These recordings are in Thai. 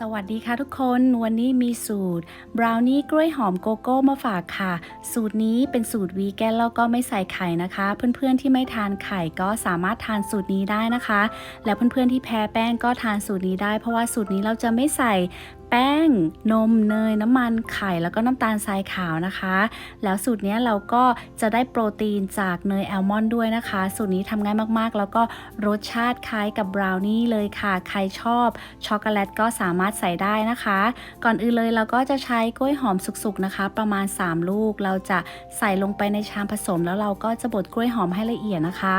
สวัสดีค่ะทุกคน วันนี้มีสูตรบราวนี่กล้วยหอมโกโก้มาฝากค่ะ สูตรนี้เป็นสูตรวีแกนแล้วก็ไม่ใส่ไข่นะคะ เพื่อนๆที่ไม่ทานไข่ก็สามารถทานสูตรนี้ได้นะคะ และเพื่อนๆที่แพ้แป้งก็ทานสูตรนี้ได้ เพราะว่าสูตรนี้เราจะไม่ใส่ แป้ง นมเนย น้ำมันไข่แล้วก็น้ำตาลทรายขาวนะคะ แล้วสูตรนี้เราก็จะได้โปรตีนจากเนยแอลมอนด์ด้วยนะคะ สูตรนี้ทำง่ายมากๆ แล้วก็รสชาติคล้ายกับบราวนี่เลยค่ะ ใครชอบช็อกโกแลตก็สามารถใส่ได้นะคะ ก่อนอื่นเลยเราก็จะใช้กล้วยหอมสุกๆนะคะ ประมาณ 3 ลูกเราจะใส่ลงไปในชามผสมแล้วเราก็จะบดกล้วยหอมให้ละเอียดนะคะ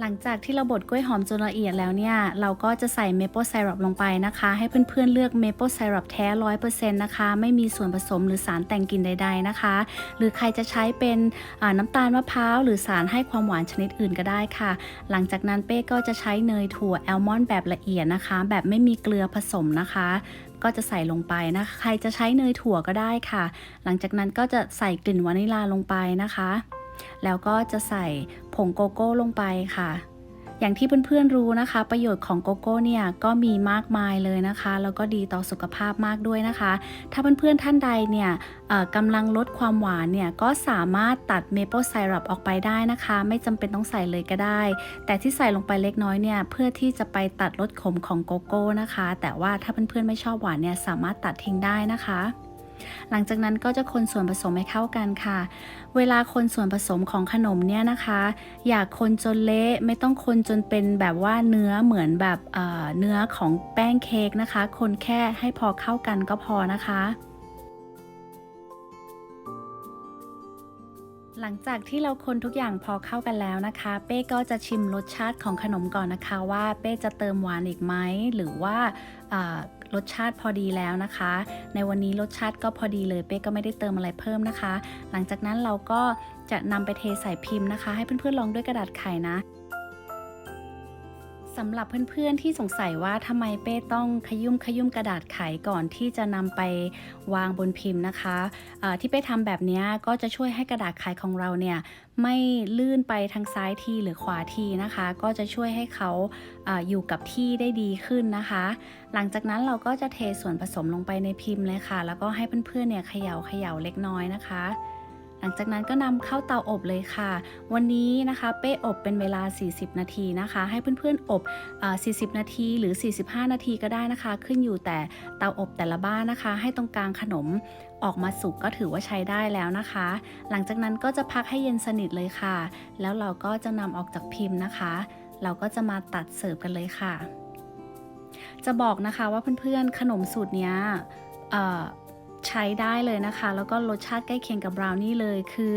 หลังจากที่เราบดกล้วยหอมจนละเอียดแล้วเนี่ย เราก็จะใส่เมเปิลไซรัปลงไปนะคะ ให้เพื่อนๆเลือกเมเปิลไซรัปแท้ร้อยเปอร์เซ็นต์นะคะ ไม่มีส่วนผสมหรือสารแต่งกลิ่นใด ๆนะคะ หรือใครจะใช้เป็นน้ำตาลมะพร้าวหรือสารให้ความหวานชนิดอื่นก็ได้ค่ะ หลังจากนั้นเป้ก็จะใช้เนยถั่วแอลมอนด์แบบละเอียดนะคะ แบบไม่มีเกลือผสมนะคะ ก็จะใส่ลงไปนะคะ ใครจะใช้เนยถั่วก็ได้ค่ะ หลังจากนั้นก็จะใส่กลิ่นวานิลาลงไปนะคะ แล้วก็จะใส่ผงโกโก้ลงไปค่ะ อย่างที่เพื่อนๆรู้นะคะ ประโยชน์ของโกโก้เนี่ยก็มีมากมายเลยนะคะ แล้วก็ดีต่อสุขภาพมากด้วยนะคะ ถ้าเพื่อนๆท่านใดเนี่ยกำลังลดความหวานเนี่ยก็สามารถตัดเมเปิลไซรัปออกไปได้นะคะ ไม่จำเป็นต้องใส่เลยก็ได้ แต่ที่ใส่ลงไปเล็กน้อยเนี่ยเพื่อที่จะไปตัดลดขมของโกโก้นะคะ แต่ว่าถ้าเพื่อนๆไม่ชอบหวานเนี่ยสามารถตัดทิ้งได้นะคะ หลังจากนั้นก็จะคนส่วนผสมให้เข้ากันค่ะ เวลาคนส่วนผสมของขนมเนี่ยนะคะ อยากคนจนเละไม่ต้องคนจนเป็นแบบว่าเนื้อเหมือนแบบเเนื้อของแป้งเค้กนะคะ คนแค่ให้พอเข้ากันก็พอนะคะหลังจากที่เราคนทุกอย่างพอเข้ากันแล้วนะคะ เป้ก็จะชิมรสชาติของขนมก่อนนะคะว่าเป้จะเติมหวานอีกไหมหรือว่า รสชาติพอดีแล้วนะคะ ในวันนี้รสชาติก็พอดีเลยเป๊ก็ไม่ได้เติมอะไรเพิ่มนะคะ หลังจากนั้นเราก็จะนำไปเทใส่พิมพ์นะคะ ให้เพื่อนๆลองด้วยกระดาษไข่นะ สำหรับเพื่อนๆที่สงสัยว่าทำไมเป้ต้องขยุ่มขยุ่มกระดาษไขก่อนที่จะนำไปวางบนพิมพ์นะคะที่เป้ทำแบบนี้ก็จะช่วยให้กระดาษไขของเราเนี่ยไม่ลื่นไปทางซ้ายทีหรือขวาทีนะคะ ก็จะช่วยให้เขาออยู่กับที่ได้ดีขึ้นนะคะ หลังจากนั้นเราก็จะเทส่วนผสมลงไปในพิมพ์เลยค่ะ แล้วก็ให้เพื่อนๆเนี่ยเขย่าเขย่าเล็กน้อยนะคะ หลังจากนั้นก็นำเข้าเตาอบเลยค่ะ วันนี้นะคะ เป้อบเป็นเวลา 40 นาทีนะคะ ให้เพื่อนๆอบ40 นาทีหรือ 45 นาทีก็ได้นะคะ ขึ้นอยู่แต่เตาอบแต่ละบ้านนะคะ ให้ตรงกลางขนมออกมาสุกก็ถือว่าใช้ได้แล้วนะคะ หลังจากนั้นก็จะพักให้เย็นสนิทเลยค่ะ แล้วเราก็จะนำออกจากพิมพ์นะคะ เราก็จะมาตัดเสิร์ฟกันเลยค่ะ จะบอกนะคะว่าเพื่อนๆขนมสูตรนี้ ใช้ได้เลยนะคะ แล้วก็รสชาติใกล้เคียงกับบราวนี่เลยคือ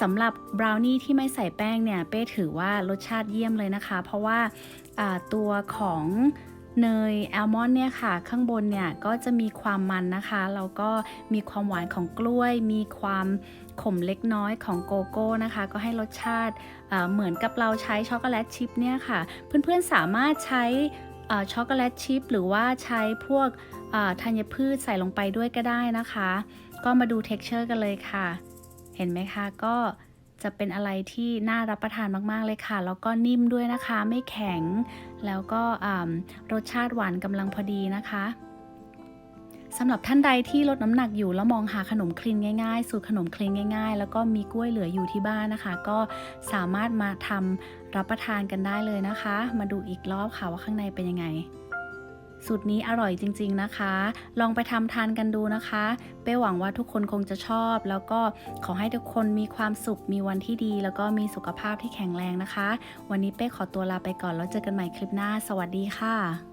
สำหรับบราวนี่ที่ไม่ใส่แป้งเนี่ยเป้ถือว่ารสชาติเยี่ยมเลยนะคะ เพราะว่าตัวของเนยแอลมอนด์เนี่ยค่ะ ข้างบนเนี่ยก็จะมีความมันนะคะแล้วก็มีความหวานของกล้วย มีความขมเล็กน้อยของโกโก้นะคะ ก็ให้รสชาติเหมือนกับเราใช้ช็อกโกแลตชิพเนี่ยค่ะ เพื่อนๆสามารถใช้ ช็อกโกแลตชิพหรือว่าใช้พวกธัญพืชใส่ลงไปด้วยก็ได้นะคะ ก็มาดู texture กันเลยค่ะ เห็นไหมคะก็จะเป็นอะไรที่น่ารับประทานมากๆเลยค่ะ แล้วก็นิ่มด้วยนะคะ ไม่แข็ง แล้วก็รสชาติหวานกำลังพอดีนะคะ สำหรับท่านใดที่ลดน้ำหนักอยู่แล้วมองหาขนมคลีนง่ายๆ สูตรขนมคลีนง่าย ๆ แล้วก็มีกล้วยเหลืออยู่ที่บ้านนะคะ ก็สามารถมาทำรับประทานกันได้เลยนะคะ มาดูอีกรอบค่ะว่าข้างในเป็นยังไงสูตรนี้อร่อยจริง ๆนะคะ ลองไปทำทานกันดูนะคะ เป้หวังว่าทุกคนคงจะชอบ แล้วก็ขอให้ทุกคนมีความสุข มีวันที่ดี แล้วก็มีสุขภาพที่แข็งแรงนะคะ วันนี้เป้ขอตัวลาไปก่อนแล้วเจอกันใหม่คลิปหน้า สวัสดีค่ะ